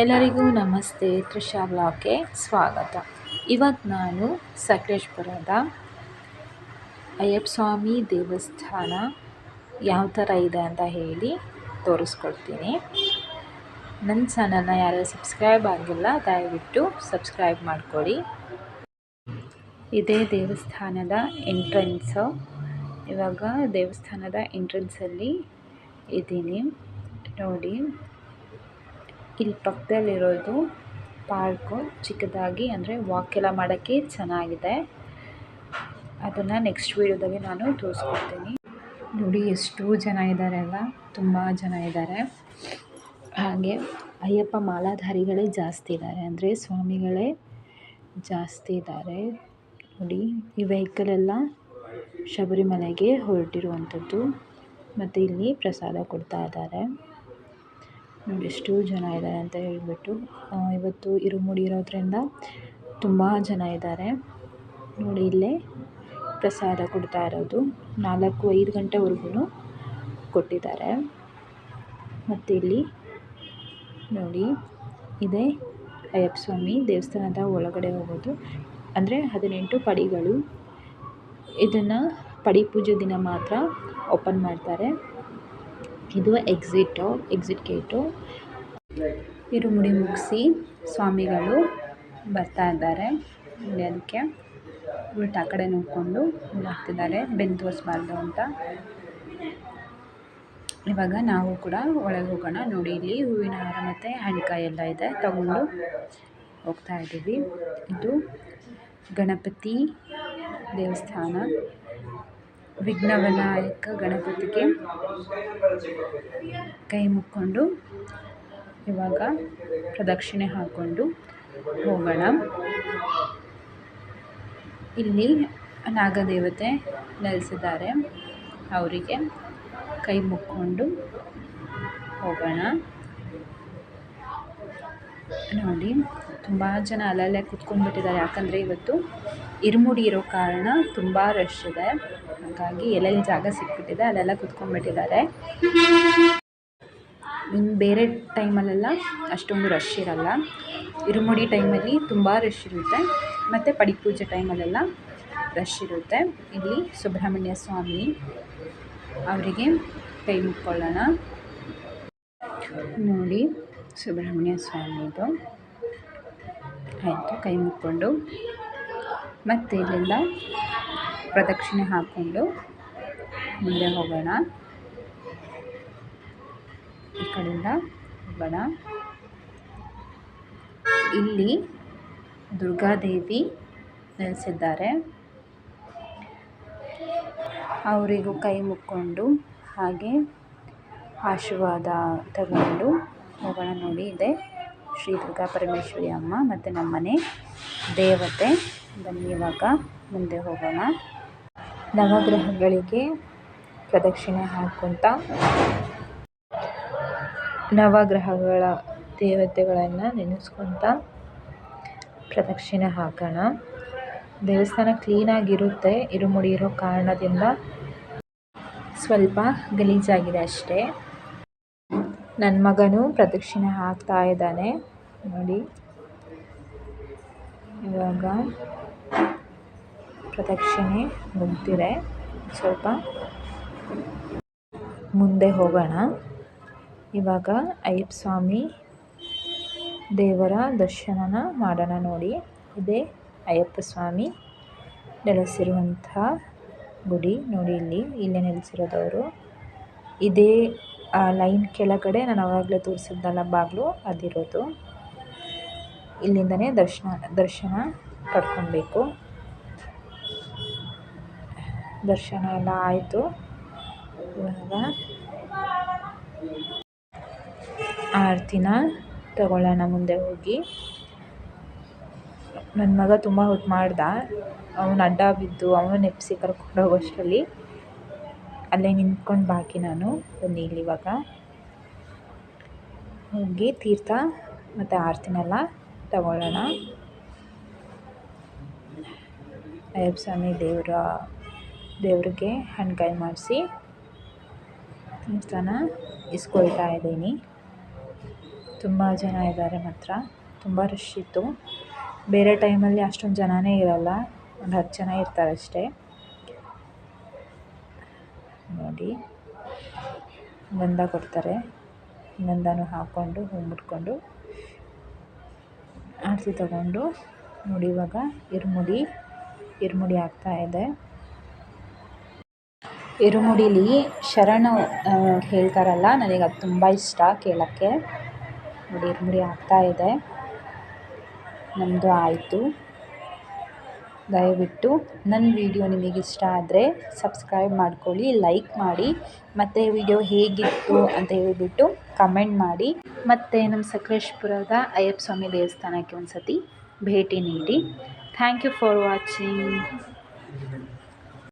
ಎಲ್ಲರಿಗೂ ನಮಸ್ತೆ, ತ್ರಿಷಾ ಬ್ಲಾಗ್ಗೆ ಸ್ವಾಗತ. ಇವತ್ತು ನಾನು ಸಕಲೇಶ್ಪುರದ ಅಯ್ಯಪ್ಪ ಸ್ವಾಮಿ ದೇವಸ್ಥಾನ ಯಾವ ಥರ ಇದೆ ಅಂತ ಹೇಳಿ ತೋರಿಸ್ಕೊಡ್ತೀನಿ. ನನ್ನ ಚಾನಲ್ನ ಯಾರು ಸಬ್ಸ್ಕ್ರೈಬ್ ಆಗಿಲ್ಲ, ದಯವಿಟ್ಟು ಸಬ್ಸ್ಕ್ರೈಬ್ ಮಾಡಿಕೊಡಿ ಇದೇ ದೇವಸ್ಥಾನದ ಎಂಟ್ರೆನ್ಸು. ಇವಾಗ ದೇವಸ್ಥಾನದ ಎಂಟ್ರೆನ್ಸಲ್ಲಿ ಇದ್ದೀನಿ. ನೋಡಿ. ಇಲ್ಲಿ ಪಕ್ಕದಲ್ಲಿರೋದು ಪಾರ್ಕು. ಚಿಕ್ಕದಾಗಿ ಅಂದರೆ ವಾಕ್ ಎಲ್ಲ ಮಾಡೋಕ್ಕೆ ಚೆನ್ನಾಗಿದೆ. ಅದನ್ನು ನೆಕ್ಸ್ಟ್ ವೀಡಿಯೋದಲ್ಲಿ ನಾನು ತೋರಿಸ್ಕೊಡ್ತೀನಿ. ನೋಡಿ ಎಷ್ಟು ಜನ ಇದ್ದಾರೆ ಅಲ್ಲ? ತುಂಬ ಜನ ಇದ್ದಾರೆ ಹಾಗೆ ಅಯ್ಯಪ್ಪ ಮಾಲಾಧಾರಿಗಳೇ ಜಾಸ್ತಿ ಇದ್ದಾರೆ ಅಂದರೆ ಸ್ವಾಮಿಗಳೇ ಜಾಸ್ತಿ ಇದ್ದಾರೆ ನೋಡಿ ಈ ವೆಹಿಕಲ್ ಎಲ್ಲ ಶಬರಿಮಲೆಗೆ ಹೊರಟಿರುವಂಥದ್ದು. ಮತ್ತು ಇಲ್ಲಿ ಪ್ರಸಾದ ಕೊಡ್ತಾ ಇದ್ದಾರೆ. ಎಷ್ಟು ಜನ ಇದ್ದಾರೆ ಅಂತ ಹೇಳಿಬಿಟ್ಟು ಇವತ್ತು ಇರುಮುಡಿ ಇರೋದರಿಂದ ತುಂಬ ಜನ ಇದ್ದಾರೆ ನೋಡಿ ಇಲ್ಲೇ ಪ್ರಸಾದ ಕೊಡ್ತಾ ಇರೋದು. ನಾಲ್ಕು ಐದು ಗಂಟೆವರೆಗೂ ಕೊಟ್ಟಿದ್ದಾರೆ. ಮತ್ತು ಇಲ್ಲಿ ನೋಡಿ, ಇದೆ ಅಯ್ಯಪ್ಪ ಸ್ವಾಮಿ ದೇವಸ್ಥಾನದ ಒಳಗಡೆ ಹೋಗೋದು. ಅಂದರೆ ಹದಿನೆಂಟು ಪಡಿಗಳು. ಇದನ್ನು ಪಡಿ ಪೂಜೆ ದಿನ ಮಾತ್ರ ಓಪನ್ ಮಾಡ್ತಾರೆ. ಇದು ಎಕ್ಸಿಟ್ ಎಕ್ಸಿಟ್ ಗೇಟು ಇರುಮುಡಿ ಮುಗಿಸಿ ಸ್ವಾಮಿಗಳು ಬರ್ತಾ ಇದ್ದಾರೆ. ಇಲ್ಲಿ ಅದಕ್ಕೆ ಉಲ್ಟಾ ಕಡೆ ನೋಡಿಕೊಂಡು ಹಾಕ್ತಿದ್ದಾರೆ. ಬೆನ್ನು ತೋರಿಸ್ಬಾರ್ದು ಅಂತ. ಇವಾಗ ನಾವು ಕೂಡ ಒಳಗೆ ಹೋಗೋಣ. ನೋಡಿ, ಇಲ್ಲಿ ಹೂವಿನ ಹಾರ ಮತ್ತು ಹಣ್ಕಾಯಿ ಎಲ್ಲ ಇದೆ. ತಗೊಂಡು ಹೋಗ್ತಾ ಇದ್ದೀವಿ. ಇದು ಗಣಪತಿ ದೇವಸ್ಥಾನ. ವಿಘ್ನವಿನಾಯಕ ಗಣಪತಿಗೆ ಕೈ ಮುಕ್ಕೊಂಡು ಇವಾಗ ಪ್ರದಕ್ಷಿಣೆ ಹಾಕ್ಕೊಂಡು ಹೋಗೋಣ. ಇಲ್ಲಿ ನಾಗದೇವತೆ ನೆಲೆಸಿದ್ದಾರೆ. ಅವರಿಗೆ ಕೈ ಮುಕ್ಕೊಂಡು ಹೋಗೋಣ. ನೋಡಿ, ತುಂಬ ಜನ ಅಲ್ಲಲ್ಲೇ ಕುತ್ಕೊಂಡ್ಬಿಟ್ಟಿದ್ದಾರೆ. ಯಾಕಂದರೆ ಇವತ್ತು ಇರುಮುಡಿ ಇರೋ ಕಾರಣ ತುಂಬ ರಶ್ ಇದೆ. ಹಾಗಾಗಿ ಎಲ್ಲೆಲ್ಲಿ ಜಾಗ ಸಿಕ್ಬಿಟ್ಟಿದೆ ಅಲ್ಲೆಲ್ಲ ಕುತ್ಕೊಂಡ್ಬಿಟ್ಟಿದ್ದಾರೆ. ಇನ್ನು ಬೇರೆ ಟೈಮಲ್ಲೆಲ್ಲ ಅಷ್ಟೊಂದು ರಶ್ ಇರಲ್ಲ. ಇರುಮುಡಿ ಟೈಮಲ್ಲಿ ತುಂಬ ರಶ್ ಇರುತ್ತೆ. ಮತ್ತು ಪಡಿಪೂಜೆ ಟೈಮಲ್ಲೆಲ್ಲ ರಶ್ ಇರುತ್ತೆ. ಇಲ್ಲಿ ಸುಬ್ರಹ್ಮಣ್ಯ ಸ್ವಾಮಿ ಅವರಿಗೆ ಕೈ ಮುಕ್ಕೊಳ್ಳೋಣ. ನೋಡಿ ಸುಬ್ರಹ್ಮಣ್ಯ ಸ್ವಾಮಿದು ಆಯಿತು, ಕೈ ಮುಕ್ಕೊಂಡು. ಮತ್ತು ಇಲ್ಲಿಂದ ಪ್ರದಕ್ಷಿಣೆ ಹಾಕ್ಕೊಂಡು ಮುಂದೆ ಹೋಗೋಣ. ಈ ಕಡೆಯಿಂದ ಹೋಗೋಣ. ಇಲ್ಲಿ ದುರ್ಗಾದೇವಿ ನೆಲೆಸಿದ್ದಾರೆ. ಅವರಿಗೂ ಕೈ ಮುಕ್ಕೊಂಡು ಹಾಗೆ ಆಶೀರ್ವಾದ ತಗೊಂಡು ಹೋಗೋಣ ನೋಡಿ. ಇದೆ ಶ್ರೀ ದುರ್ಗಾ ಪರಮೇಶ್ವರಿ ಅಮ್ಮ ಮತ್ತು ನಮ್ಮನೆ ದೇವತೆ. ಬನ್ನಿ ಇವಾಗ ಮುಂದೆ ಹೋಗೋಣ. ನವಗ್ರಹಗಳಿಗೆ ಪ್ರದಕ್ಷಿಣೆ ಹಾಕ್ಕೊತ ನವಗ್ರಹಗಳ ದೇವತೆಗಳನ್ನು ನೆನೆಸ್ಕೊತ ಪ್ರದಕ್ಷಿಣೆ ಹಾಕೋಣ. ದೇವಸ್ಥಾನ ಕ್ಲೀನಾಗಿರುತ್ತೆ ಇರುಮುಡಿ ಇರೋ ಕಾರಣದಿಂದ ಸ್ವಲ್ಪ ಗಲೀಜಾಗಿದೆ ಅಷ್ಟೇ. ನನ್ನ ಮಗನೂ ಪ್ರದಕ್ಷಿಣೆ ಹಾಕ್ತಾ ಇದ್ದಾನೆ. ನೋಡಿ. ಇವಾಗ ಪ್ರದಕ್ಷಿಣೆ ಮುಗ್ದಿದೆ ಸ್ವಲ್ಪ ಮುಂದೆ ಹೋಗೋಣ. ಇವಾಗ ಅಯ್ಯಪ್ಪ ಸ್ವಾಮಿ ದೇವರ ದರ್ಶನನ ಮಾಡೋಣ ನೋಡಿ. ಇದೇ ಅಯ್ಯಪ್ಪ ಸ್ವಾಮಿ ನೆಲೆಸಿರುವಂಥ ಗುಡಿ ನೋಡಿ ಇಲ್ಲಿ, ಇಲ್ಲೇ ನೆಲೆಸಿರೋದವರು. ಇದೇ ಲೈನ್ ಕೆಳಗಡೆ ನಾನು ಆವಾಗಲೇ ತೋರಿಸಿದ್ದಲ್ಲ ಬಾಗಿಲು, ಅದಿರೋದು. ಇಲ್ಲಿಂದನೇ ದರ್ಶನ ದರ್ಶನ ಪಡ್ಕೊಬೇಕು. ದರ್ಶನ ಎಲ್ಲ ಆಯಿತು. ಇವಾಗ ಆರತಿನ ತಗೊಳ್ಳೋಣ ಮುಂದೆ ಹೋಗಿ. ನನ್ನ ಮಗ ತುಂಬ ಹೊತ್ತು ಮಾಡ್ದ. ಅವನು ಅಡ್ಡ ಬಿದ್ದು ಅವನು ನೆಪ್ಸಿ ಕರ್ಕೊಂಡು ಹೋಗೋಷ್ಟರಲ್ಲಿ ಅಲ್ಲೇ ನಿಂತ್ಕೊಂಡು ಬಾಕಿ ನಾನು. ಬನ್ನಿ ಇಲ್ಲಿ ಇವಾಗ. ಹೋಗಿ ತೀರ್ಥ ಮತ್ತು ಆರತಿನೆಲ್ಲ ತಗೊಳ್ಳೋಣ. ಅಯ್ಯಪ್ಪ ಸ್ವಾಮಿ ದೇವರ ದೇವ್ರಿಗೆ ಹಣ್ಕಾಯಿ ಮಾಡಿಸಿ ತೀರ್ಥನ ಇಸ್ಕೊಳ್ತಾ ಇದ್ದೀನಿ. ತುಂಬ ಜನ ಇದ್ದಾರೆ ಮಾತ್ರ, ತುಂಬ ರಶ್ ಇತ್ತು. ಬೇರೆ ಟೈಮಲ್ಲಿ ಅಷ್ಟೊಂದು ಜನನೇ ಇರಲ್ಲ, ಒಂದು ಹತ್ತು ಜನ ಇರ್ತಾರೆ ಅಷ್ಟೇ. ನೋಡಿ, ಗಂಧ ಕೊಡ್ತಾರೆ, ಗಂಧನೂ ಹಾಕ್ಕೊಂಡು ಹೂ ಮುಟ್ಕೊಂಡು ಆರತಿ ತಗೊಂಡು, ನೋಡಿ ಇವಾಗ ಇರುಮುಡಿ ಇರುಮುಡಿ ಆಗ್ತಾ ಇದೆ. ಇರುಮುಡಿಲಿ ಶರಣು ಹೇಳ್ತಾರಲ್ಲ ನನಗೆ ಅದು ತುಂಬ ಇಷ್ಟ ಕೇಳೋಕ್ಕೆ. ನೋಡಿ ಇರುಮುಡಿ ಆಗ್ತಾ ಇದೆ. ನಮ್ಮದು ಆಯಿತು. ದಯವಿಟ್ಟು ನನ್ನ ವಿಡಿಯೋ ನಿಮಗೆ ಇಷ್ಟ ಆದರೆ ಸಬ್ಸ್ಕ್ರೈಬ್ ಮಾಡ್ಕೊಳ್ಳಿ, ಲೈಕ್ ಮಾಡಿ, ಮತ್ತು ವಿಡಿಯೋ ಹೇಗಿತ್ತು ಅಂತ ಹೇಳಿಬಿಟ್ಟು ಕಮೆಂಟ್ ಮಾಡಿ. ಮತ್ತು ನಮ್ಮ ಸಕಲೇಶ್ಪುರದ ಅಯ್ಯಪ್ಪ ಸ್ವಾಮಿ ದೇವಸ್ಥಾನಕ್ಕೆ ಒಂದು ಸತಿ ಭೇಟಿ ನೀಡಿ. Thank you for watching.